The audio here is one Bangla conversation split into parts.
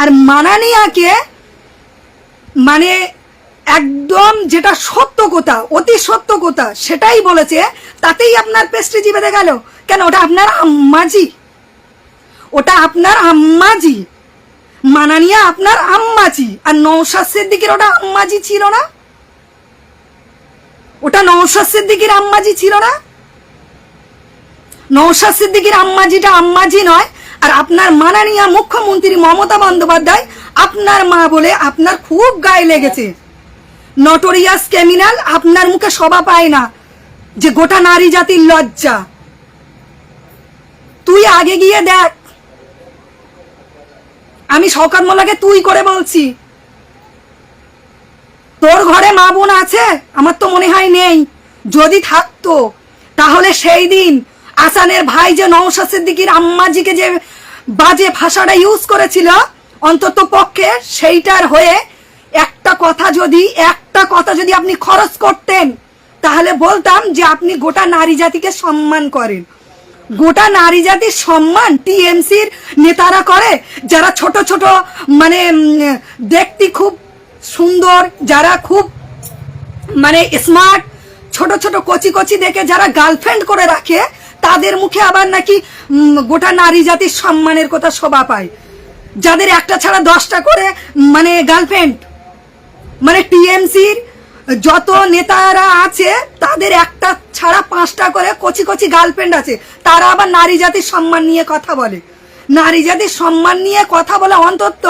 আর মানানিয়াকে মানে একদম যেটা সত্য কথা, অতি সত্য কথা, সেটাই বলেছে, তাতেই আপনার পেস্টিজি বেঁধে গেল। কেন? ওটা আপনার আম্মাজি। ওটা আপনার আম্মাজি। মানানিয়া আপনার আম্মাজি। আর নৌশাদ সিদ্দিকের ওটা আম্মাজি ছিল না? ওটা নৌশাদ সিদ্দিকের আম্মাজি ছিল না? নৌশাদ সিদ্দিকির আম্মাজিটা আম্মাজি নয় আর আপনার মাননীয় মুখ্যমন্ত্রী মমতা বন্দ্যোপাধ্যায় আপনার মা বলে আপনার খুব গায়ে লেগেছে। নটোরিয়াস ক্রিমিনাল আপনার মুখে শোভা পায় না যে গোটা নারী জাতির লজ্জা। তুই আগে গিয়ে দেখ। আমি শওকাত মোল্লাকে তুই করে বলছি। তোর ঘরে মা বোন আছে? আমার তো মনে হয় নেই। যদি থাকতো, তাহলে সেই দিন আসানের ভাই যে নৌশা সিদ্দিকির আম্মাজিকে যে বাজে ভাষাটা ইউজ করেছিল, অন্তত পক্ষে সেইটার হয়ে একটা কথা যদি, একটা কথা যদি আপনি খরচ করতেন, তাহলে বলতাম যে আপনি গোটা নারী জাতিকে সম্মান করেন। গোটা নারী জাতির সম্মান টিএমসির নেতারা করে, যারা ছোট ছোট মানে দেখতে খুব সুন্দর, যারা খুব মানে স্মার্ট ছোট ছোট কচি কচি দেখে যারা গার্লফ্রেন্ড করে রাখে তাদের মুখে আবার নাকি গোটা নারী জাতির সম্মানের কথা শোভা পায়। যাদের একটা ছাড়া দশটা করে মানে গার্লফ্রেন্ড মানে টিএমসির যত নেতারা আছে, তাদের একটা ছাড়া পাঁচটা করে কচি কচি গার্লফ্রেন্ড আছে। তারা আবার নারী জাতির সম্মান নিয়ে কথা বলে। নারী জাতির সম্মান নিয়ে কথা বলে অন্তত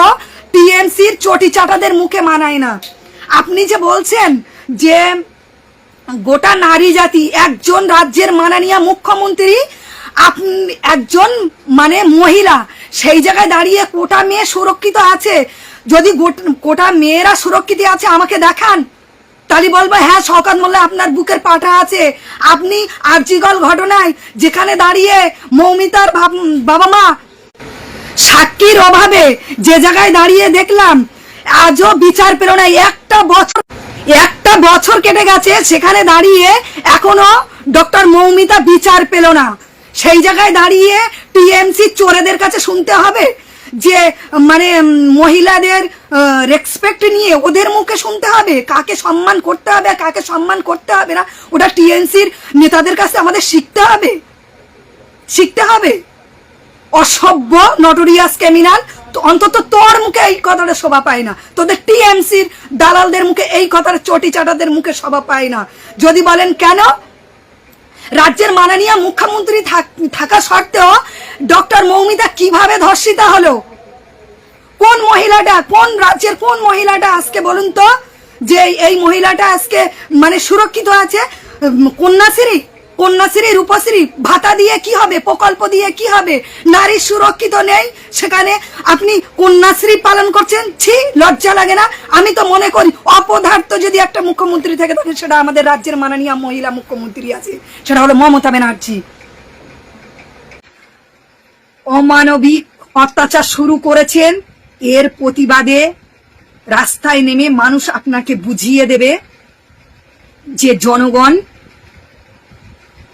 টিএমসির চটি চাটাদের মুখে মানায় না। আপনি যে বলছেন যে গোটা নারী জাতি, একজন রাজ্যের মাননীয় মুখ্যমন্ত্রী, আপনি একজন মানে মহিলা, সেই জায়গায় দাঁড়িয়ে কোটা মেয়ে সুরক্ষিত আছে? যদি কোটা মেয়েরা সুরক্ষিত আছে, আমাকে দেখান। তাহলে বলব হ্যাঁ শওকাত মোল্লা আপনার বুকের পাটা আছে। আপনি আর্জিগল ঘটনায় যেখানে দাঁড়িয়ে মৌমিতার বাবা মা সাক্ষীর অভাবে যে জায়গায় দাঁড়িয়ে দেখলাম, আজও বিচার না একটা বছর একটা বছর কেটে গেছে, সেখানে দাঁড়িয়ে এখনও ডক্টর মৌমিতা বিচার পেল না। সেই জায়গায় দাঁড়িয়ে টিএমসি চোরেদের কাছে শুনতে হবে যে মানে মহিলাদের রেসপেক্ট নিয়ে ওদের মুখে শুনতে হবে। কাকে সম্মান করতে হবে, কাকে সম্মান করতে হবে না, ওটা টিএমসির নেতাদের কাছে আমাদের শিখতে হবে। শিখতে হবে। অসভ্য নটোরিয়াস ক্রিমিনাল অন্তত তোর মুখে এই কথাটা শোভা পায় না। তোদের টিএমসির দালালদের মুখে এই কথাটা চটি চাটাদের মুখে শোভা পায় না। যদি বলেন কেন? রাজ্যের মাননীয় মুখ্যমন্ত্রী থাক- সত্ত্বেও ডক্টর মৌমিতা কীভাবে ধর্ষিতা হলো? কোন মহিলাটা, কোন রাজ্যের কোন মহিলাটা আজকে বলুন তো? যে এই মহিলাটা আজকে মানে সুরক্ষিত আছে? কন্যাশ্রী? কন্যাশ্রী, রূপশ্রী, ভাতা দিয়ে কি হবে, প্রকল্প দিয়ে কি হবে? নারী সুরক্ষিত নেই, সেখানে আপনি কন্যাশ্রী পালন করছেন, ছি, লজ্জা লাগে না। আমি তো মনে করি, অপদার্থ যদি একটা মুখ্যমন্ত্রী থেকে থাকে সেটা আমাদের রাজ্যের মাননীয় মহিলা মুখ্যমন্ত্রী আছে। সেটা হলো মমতা ব্যানার্জি। অমানবিক অত্যাচার শুরু করেছেন, এর প্রতিবাদে রাস্তায় নেমে মানুষ আপনাকে বুঝিয়ে দেবে যে জনগণ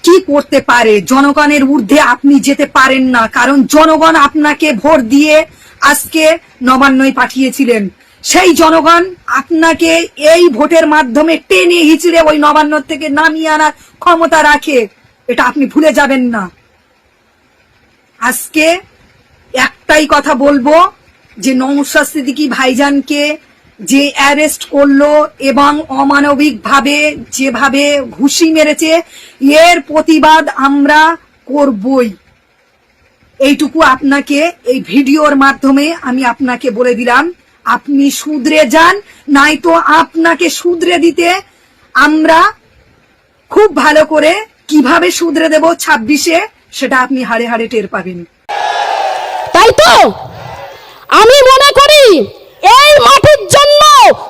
কি করতে পারে? জনগণের ঊর্ধ্বে আপনি যেতে পারেন না। কারণ জনগণ আপনাকে ভোট দিয়ে আজকে নবান্নয় পাঠিয়েছিলেন। সেই জনগণ আপনাকে এই ভোটের মাধ্যমে টেনে হিচড়ে ওই নবান্ন থেকে নামিয়ে আনার ক্ষমতা রাখে। এটা আপনি ভুলে যাবেন না। আজকে একটাই কথা বলব যে নৌশা সিদ্দিকি ভাইজানকে যে অ্যারেস্ট করল এবং অমানবিক ভাবে যেভাবে ঘুষি মেরেছে, এর প্রতিবাদ আমরা করবই। এইটুকু আপনাকে এই ভিডিওর মাধ্যমে আমি আপনাকে বলে দিলাম। আপনি শুধরে যান নাই তো আপনাকে শুধরে দিতে আমরা খুব ভালো করে কীভাবে শুধরে দেব ছাব্বিশে, সেটা আপনি হাড়ে হাড়ে টের পাবেন। তাই তো? আমি মনে করি এই মাটির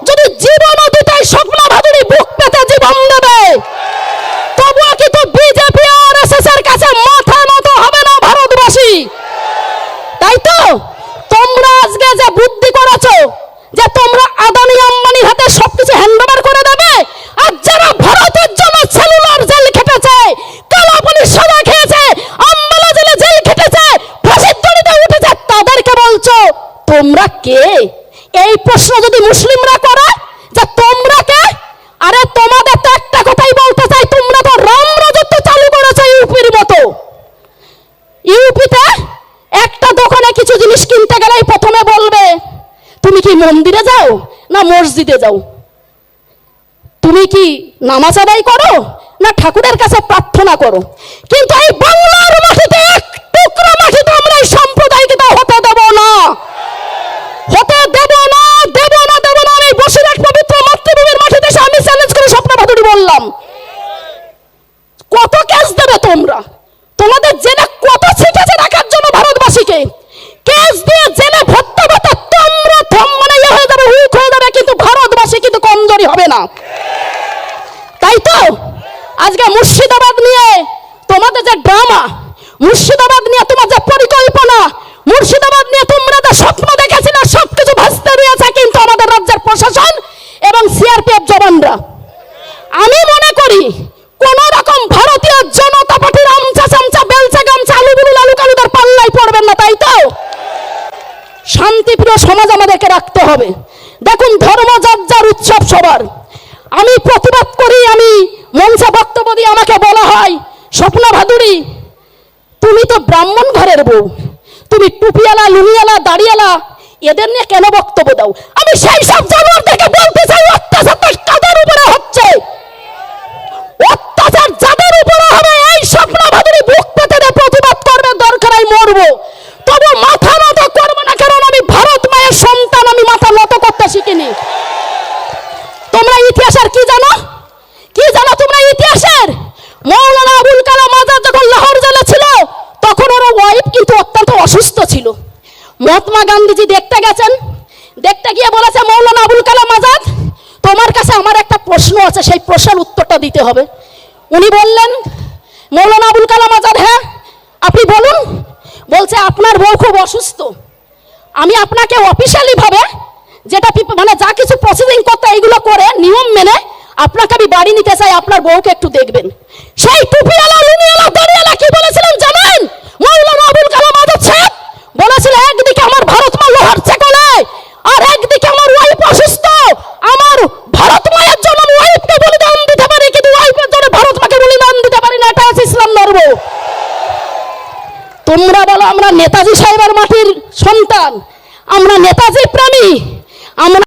যদি জীবন অতীতের স্বপ্ন ভাদুরি বুক পেতে জীবন দেবে তবুও কিন্তু বিজেপি আর এস এর কাছে মাথা মতো হবে না ভারতবাসী তাই তো তোমরা আজকে যে বুদ্ধি করেছ যে তোমরা আদানি আম্বানির হাতে সবকিছু হ্যান্ডওভার করে দেবে আর যারা ভারতের জন্য সেলুলার জেল খেটেছে কালা পুলিশ সাজা খেয়েছে আম্বালা জেলে জেল খেটেছে ফাঁসির দড়িতে উঠেছে তাদেরকে বলছো তোমরা কে এই প্রশ্ন যদি মুসলিমরা করে যে তোমরা কে আরে তোমাদের তো একটা কথাই বলতে চাই তোমরা তো রাম রাজত্ব চালু করেছ ইউপির মতো ইউপিতে একটা দোকানে কিছু জিনিস কিনতে গেলেই প্রথমে বলবে তুমি কি মন্দিরে যাও না মসজিদে যাও। তুমি কি নামাজ আদায় করো না ঠাকুরের কাছে প্রার্থনা করো? কিন্তু এই বাংলার মাটিতে এক টুকরো মাটিতে আমরা এই তো হতে দেব না। হতে দেব না দেব না দেব না। আমি বসিরহাট পবিত্র মাতৃভূমির মাটিতে আমি চ্যালেঞ্জ করে স্বপ্ন বললাম। কত কেস দেবে তোমরা? আজকে মুর্শিদাবাদ নিয়ে তোমাদের যে ড্রামা, মুর্শিদাবাদ নিয়ে তোমার যে পরিকল্পনা, মুর্শিদাবাদ নিয়ে তোমরা যে স্বপ্ন দেখেছিলে সব কিছু ভাসতে দিয়েছে কিন্তু আমাদের রাজ্যের প্রশাসন এবং সিআরপিএফ জওয়ানরা। আমি মনে করি, কোন রকম ভারতীয় জনতা পার্টির আমচা চামচা, বেলচা গামচা আলু বুলু লালু কালুদের পাল্লাই পড়বেন না, তাই তো? শান্তিপ্রিয় সমাজ আমাদেরকে রাখতে হবে। দেখুন, ধর্ম যার উৎসব সবার। আমি প্রতিবাদ করি, আমি মঞ্চে দিয়ে আমাকে বলা হয়, স্বপ্ন ভাদুরী, তুমি তো ব্রাহ্মণ ঘরের বউ, তুমি টুপিওয়ালা, লুঙ্গিওয়ালা, দাড়িওয়ালা, এদের নিয়ে কেন বক্তব্য দাও? আমি সেই সব জানোয়ারদেরকে বলতে চাই, অত্যাচার কাদের উপরে হচ্ছে? অত্যাচার যাদের উপরে হবে, এই স্বপ্ন ভাদুরী বুক পেতে প্রতিবাদ করবে, দরকার হয় মরবো। তবু মাথা নত করব না, কারণ আমি ভারত মায়ের সন্তান, আমি মাথা নত করতে শিখিনি। তোমরা ইতিহাসের কি ইতিহাসের মৌলানা আবুল কালাম আজাদ যখন লাহোর জেলে ছিল, তখন ওর ওয়াইফ কিন্তু অত্যন্ত অসুস্থ ছিল। মহাত্মা গান্ধীজি দেখতে গেছেন, দেখতে গিয়ে বলেছে, মৌলানা আবুল কালাম আজাদ, তোমার কাছে আমার একটা প্রশ্ন আছে, সেই প্রশ্নের উত্তরটা দিতে হবে। উনি বললেন, মৌলানা আবুল কালাম আজাদ হ্যাঁ আপনি বলুন। বলছে, আপনার বউ খুব অসুস্থ। আমি আপনাকে অফিসিয়ালি ভাবে যেটা মানে যা কিছু প্রসিডিং করতে, এইগুলো করে, নিয়ম মেনে আপনাকে আমি বাড়ি নিতে চাই আপনার বউকে একটু দেখবেন। সেই টুপিওয়ালা লুনিওয়ালা দাড়িওয়ালা